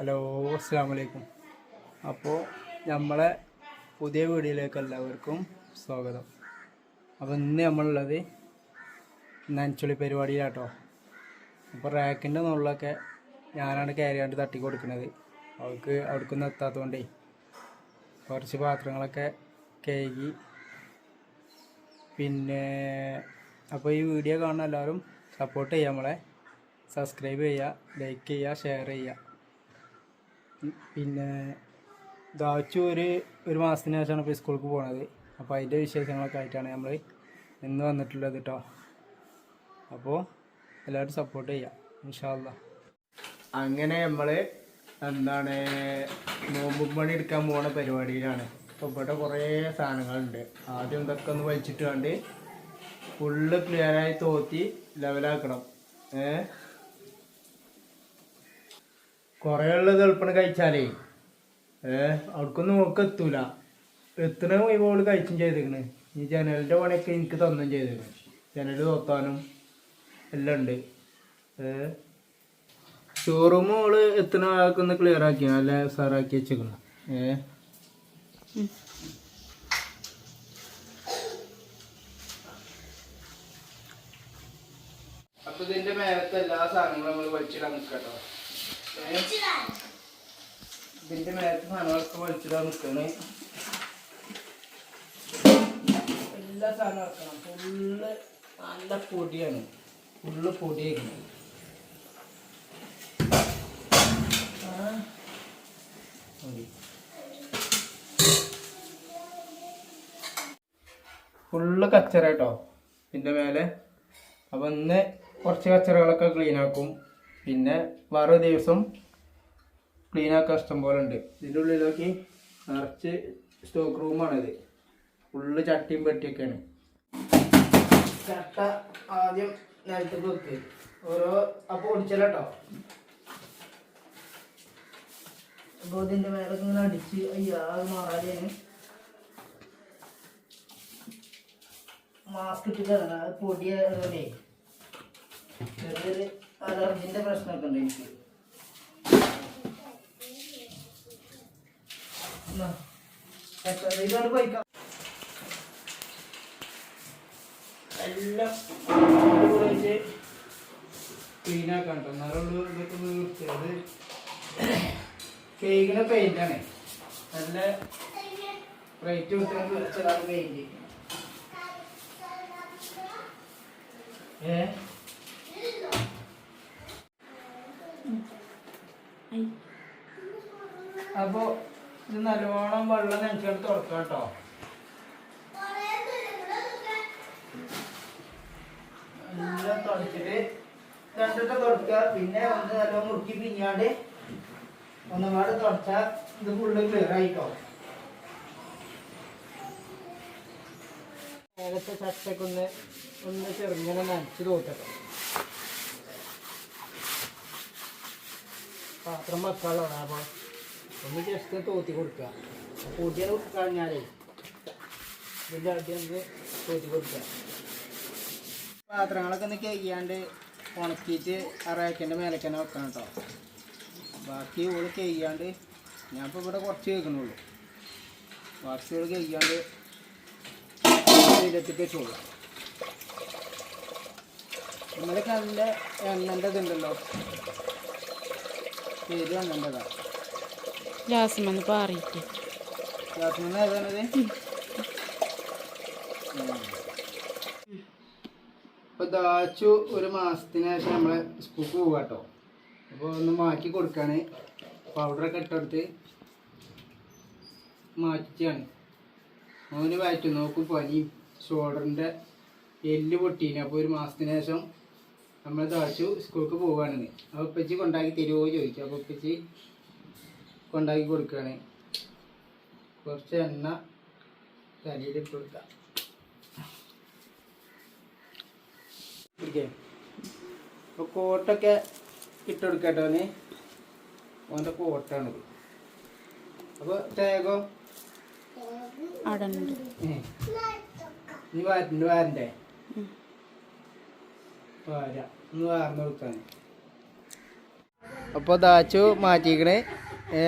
Hello അസ്സാം വലൈക്കും അപ്പോൾ നമ്മളെ പുതിയ വീഡിയോയിലേക്ക് എല്ലാവർക്കും സ്വാഗതം. അപ്പോൾ ഇന്ന് നമ്മളുള്ളത് നനച്ചുളി പരിപാടിയിലാട്ടോ. അപ്പോൾ റാക്കിന്റെ നുള്ളിലൊക്കെ ഞാനാണ് കയറിയാണ്ട് തട്ടി കൊടുക്കുന്നത് അവൾക്ക് അവിടേക്കൊന്നും എത്താത്തതുകൊണ്ടേ കുറച്ച് പാത്രങ്ങളൊക്കെ കേകി പിന്നെ അപ്പോൾ ഈ വീഡിയോ കാണുന്ന എല്ലാവരും സപ്പോർട്ട് ചെയ്യുക നമ്മളെ. സബ്സ്ക്രൈബ് ചെയ്യുക ലൈക്ക് ചെയ്യുക ഷെയർ ചെയ്യുക. പിന്നെ ദാച്ചു ഒരു ഒരു മാസത്തിന് ശേഷമാണ് ഇപ്പോൾ സ്കൂൾക്ക് പോണത്. അപ്പോൾ അതിന്റെ വിശേഷങ്ങളൊക്കെ ആയിട്ടാണ് നമ്മൾ ഇന്ന് വന്നിട്ടുള്ളത് കേട്ടോ അപ്പോൾ എല്ലാവരും സപ്പോർട്ട് ചെയ്യാം ഇൻഷാല്ല അങ്ങനെ നമ്മൾ എന്താണ് നോമ്പും പണി എടുക്കാൻ പോണ പരിപാടിയിലാണ്. അപ്പോൾ ഇവിടെ കുറേ സാധനങ്ങളുണ്ട്. ആദ്യം ഇതൊക്കെ ഒന്ന് വലിച്ചിട്ട് കണ്ട് ഫുള്ള് ക്ലിയറായി തോത്തി ലെവലാക്കണം ഏ? കുറേ ഉള്ളത് എളുപ്പം കഴിച്ചാലേ. ഏ അവിടക്കൊന്നും നോക്ക് എത്തൂല. എത്തണ ഇവൾ കഴിച്ചും ചെയ്തേക്കണ് ഈ ജനലിന്റെ പണിയൊക്കെ എനിക്ക് തന്നും ചെയ്തേക്കണ് ജനൽ തോത്താനും എല്ലാം ഉണ്ട്. ഏ ഷോറൂം ഓൾ എത്തണ ആൾക്കൊന്ന് ക്ലിയർ ആക്കി നല്ല സാറാക്കി വെച്ചേക്കണം. ഏ അപ്പൊ ഇതിന്റെ മേലത്തെ എല്ലാ സാധനങ്ങളും നമ്മൾ വലിച്ചിടാൻ നിൽക്കട്ടോ ഇതിന്റെ മേലത്ത് സാധനങ്ങളൊക്കെ വലിച്ചിടാൻ നിൽക്കണേ എല്ലാ സാധനവും വെക്കണം. ഫുള്ള് നല്ല പൊടിയാണ്. ഫുള്ള് പൊടിയായിരുന്നു. ഫുള്ള് കച്ചറ കേട്ടോ. ഇതിന്റെ മേലെ. അപ്പം ഇന്ന് കുറച്ച് കച്ചറകളൊക്കെ ക്ലീൻ ആക്കും. പിന്നെ വേറെ ദിവസം ക്ലീൻ ആക്കാൻ ഇഷ്ടം പോലെ ഉണ്ട് ഇതിന്റെ ഉള്ളിലേക്ക് നിറച്ച് സ്റ്റോക്ക് റൂമാണിത് ഫുള്ള് ചട്ടിയും പെട്ടിയൊക്കെയാണ്. ചട്ട ആദ്യം നിലത്തേക്ക് വെക്ക് ഓരോ അപ്പോൾ ഓടിച്ചല്ലോ അപ്പോൾ ഇതിന്റെ മേലെ ഇങ്ങനെ അടിച്ച് അയ്യാ മാറാതെയാണ്. മാസ്ക് ഇട്ടിട്ട് അത് ചെറിയൊരു അലർജിന്റെ പ്രശ്നമൊക്കെ ഉണ്ട് എനിക്ക്. ഇതാണ് പോയിക്കാം. എല്ലാം ആക്കാൻ കേട്ടോ എന്നാലുള്ളൂ ഇതൊക്കെ വൃത്തിയത് കേക്കിന് പെയിന്റാണ് നല്ല റേറ്റ് കൊടുത്തിട്ട് വെച്ചതാണ് പെയിന്റ് ഏ അപ്പൊ ഇത് നല്ലോണം വെള്ളം നനച്ചെടുത്ത് തുറക്കാം കേട്ടോ. എല്ലാം തുടച്ചിട്ട് രണ്ടിട്ട് തുടക്കുക. പിന്നെ ഒന്ന് നല്ലോണം മുറുക്കി പിഞ്ഞാണ്ട് ഒന്നുപാട് തുടച്ചാൽ ഇത് ഫുള്ള് ക്ലിയർ ആയിട്ടോ. നേരത്തെ ചട്ടൊക്കെ ഒന്ന് ഒന്ന് ചെറുങ്ങനെ നനച്ച് തോറ്റട്ടോ. പാത്രം വെക്കാനുള്ളതാണ് അപ്പോൾ. ഒന്ന് ജസ്റ്റ് തോത്തി കൊടുക്കുക. കൂട്ടിയ കഴിഞ്ഞാലേ ഇതിന്റെ അടി ഒന്ന് തോത്തി കൊടുക്കുക. പാത്രങ്ങളൊക്കെ ഒന്ന് കഴിയാണ്ട് ഉണക്കിയിട്ട് ആ റാക്കിന്റെ മേലേക്ക് തന്നെ വെക്കണം കേട്ടോ. ബാക്കി ഓൾ കഴിയാണ്ട് ഞാൻ ഇപ്പോൾ ഇവിടെ കുറച്ച് കേൾക്കണുള്ളൂ ഓൾ കഴിയാണ്ട് വെയിലത്തേക്ക് വെച്ചോളാം നല്ല എണ്ണന്റെ ഇതുണ്ടല്ലോ പേര് എണ്ണന്റെതാ. ലാസ്മെന്ന് പാറിയിട്ട്. ഇപ്പൊ ദാച്ചു ഒരു മാസത്തിന് ശേഷം നമ്മളെ സ്കൂൾക്ക് പോവുക കേട്ടോ അപ്പോൾ ഒന്ന് മാറ്റി കൊടുക്കാണ്. പൗഡറൊക്കെ ഇട്ടെടുത്ത് മാറ്റിയാണ് അവന് വയറ്റു നോക്കും പനിയും ഷോൾഡറിന്റെ എല്ല് പൊട്ടീന്. അപ്പോൾ ഒരു മാസത്തിന് ശേഷം നമ്മൾ ദാച്ചു സ്കൂൾക്ക് പോവാണെന്ന് അപ്പോൾ ഉപ്പച്ചി കൊണ്ടാക്കി തരുമോ ചോദിച്ചു. അപ്പോൾ ഉപ്പച്ചി കൊണ്ടാക്കി കൊടുക്കുകയാണ് കുറച്ച് എണ്ണ തലയിൽ ഇട്ട് കൊടുക്കാം. അപ്പോൾ കോട്ടൊക്കെ ഇട്ട് കൊടുക്കട്ടോ ഓന് ഓന്റെ കോട്ടാണിത്. അപ്പോൾ ഏ. നീ വാരണ്ട് വാരണ്ടേ. വാര. ഒന്ന് വാർന്നു കൊടുക്കാൻ അപ്പോൾ ദാച്ചു മാറ്റിക്കണേ. ഏ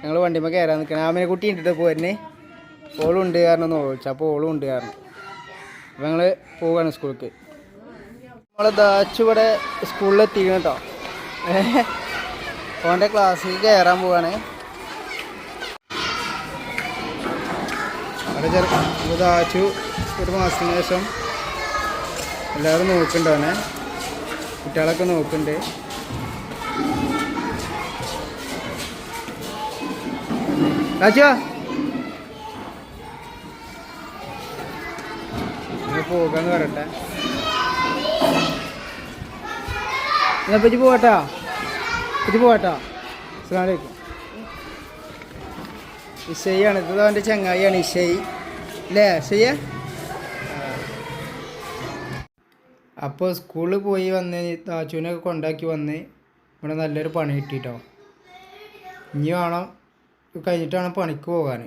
ഞങ്ങൾ വണ്ടിമ്മ കയറാൻ നിൽക്കണേ ആമിനെ കുട്ടി ഇട്ടിട്ട് പോരുന്നേ ഓളും ഉണ്ട് കാരണം ഒന്ന് ചോദിച്ചു അപ്പോൾ ഓളും ഉണ്ട് കാരണം. അപ്പോൾ ഞങ്ങൾ പോവുകയാണ് സ്കൂൾക്ക്. നമ്മളെ ദാച്ചു സ്കൂളിലെത്തിക്കണം കേട്ടോ ഓന്റെ ക്ലാസ്സിൽ കയറാൻ പോവാണ്. അവിടെ ചെറുപ്പം ദാച്ചു ഒരു മാസത്തിന് ശേഷം എല്ലാവരും നോക്കുന്നുണ്ടോ അവനെ. കുട്ടികളൊക്കെ നോക്കുന്നുണ്ട് രാജുവാ പോകാന്ന് പറയട്ടെ എന്നാ പറ്റി പോവാട്ടാ പറ്റി പോവാട്ടാ അസ്സലാമലൈക്കും ഇഷയാണ് ഇത് അവന്റെ ചങ്ങായിയാണ് ഇഷയി അല്ലേ ഇഷയ അപ്പോൾ സ്കൂളിൽ പോയി വന്ന് താച്ചുവിനൊക്കെ കൊണ്ടാക്കി വന്ന് ഇവിടെ നല്ലൊരു പണി കിട്ടിട്ടോ. ഇനി വേണം ഇത് കഴിഞ്ഞിട്ട് വേണം പണിക്ക് പോകാൻ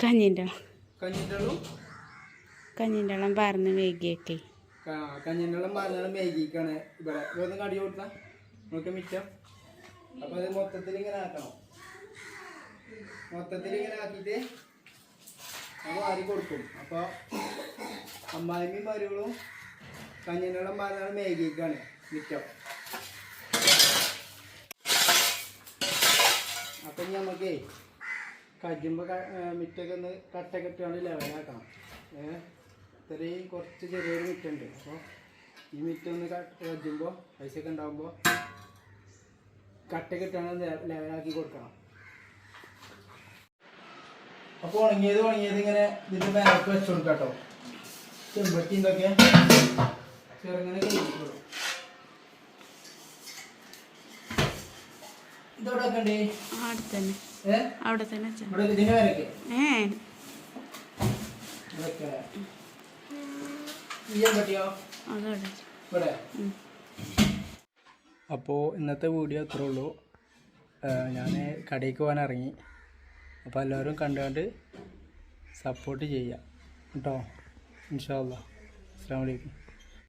കഞ്ഞിന്റെ കഞ്ഞിന്റെ വെള്ളം പറഞ്ഞാലും മേഗിക്കാണ് ഇവിടെ ഇവിടെ കടി കൊടുത്താ? നമുക്ക് മിറ്റം അപ്പൊ അത് മൊത്തത്തിൽ ഇങ്ങനെ ആക്കണം. മൊത്തത്തിൽ ഇങ്ങനെ ആക്കിയിട്ട് നമ്മൾ ആരി കൊടുക്കും. അപ്പോൾ അമ്മായിമ്മയും മരുകളും കഞ്ഞിട്ടുള്ളം പറഞ്ഞാലും മേഗിക്കാണ് മിറ്റം. അപ്പം ഇനി നമുക്കേ കജുമ്പോൾ മിറ്റൊക്കെ ഒന്ന് കട്ടൊക്കെ ഇട്ടുകൊണ്ട് ലെവലാക്കണം. ഏ ഇത്രയും കുറച്ച് ചെറിയൊരു മിറ്റുണ്ട്. അപ്പോൾ ഈ മിറ്റൊന്ന് കജുമ്പോൾ പൈസ ഒക്കെ ഉണ്ടാകുമ്പോൾ കട്ടൊക്കെ ഇട്ടാണ് ലെവലാക്കി കൊടുക്കണം. അപ്പോൾ ഉണങ്ങിയത് ഉണങ്ങിയത് ഇങ്ങനെ ഇതിന്റെ മേലൊക്കെ വെച്ച് കൊടുക്കാം കേട്ടോ ചെമ്പട്ടി ഇതൊക്കെ ചെറുങ്ങനെ കഴിക്കോളൂ ഇതോടെ വെക്കണ്ടേ? അവിടെ തന്നെ അവിടെ തന്നെ ഇവിടെ. അപ്പോൾ ഇന്നത്തെ വീഡിയോ അത്രേ ഉള്ളൂ. ഞാൻ കടയിലേക്ക് പോകാൻ ഇറങ്ങി. അപ്പോൾ എല്ലാവരും കണ്ട് കണ്ട് സപ്പോർട്ട് ചെയ്യുക കേട്ടോ? ഇൻഷാ അല്ലാ അസ്സാം വലൈക്കും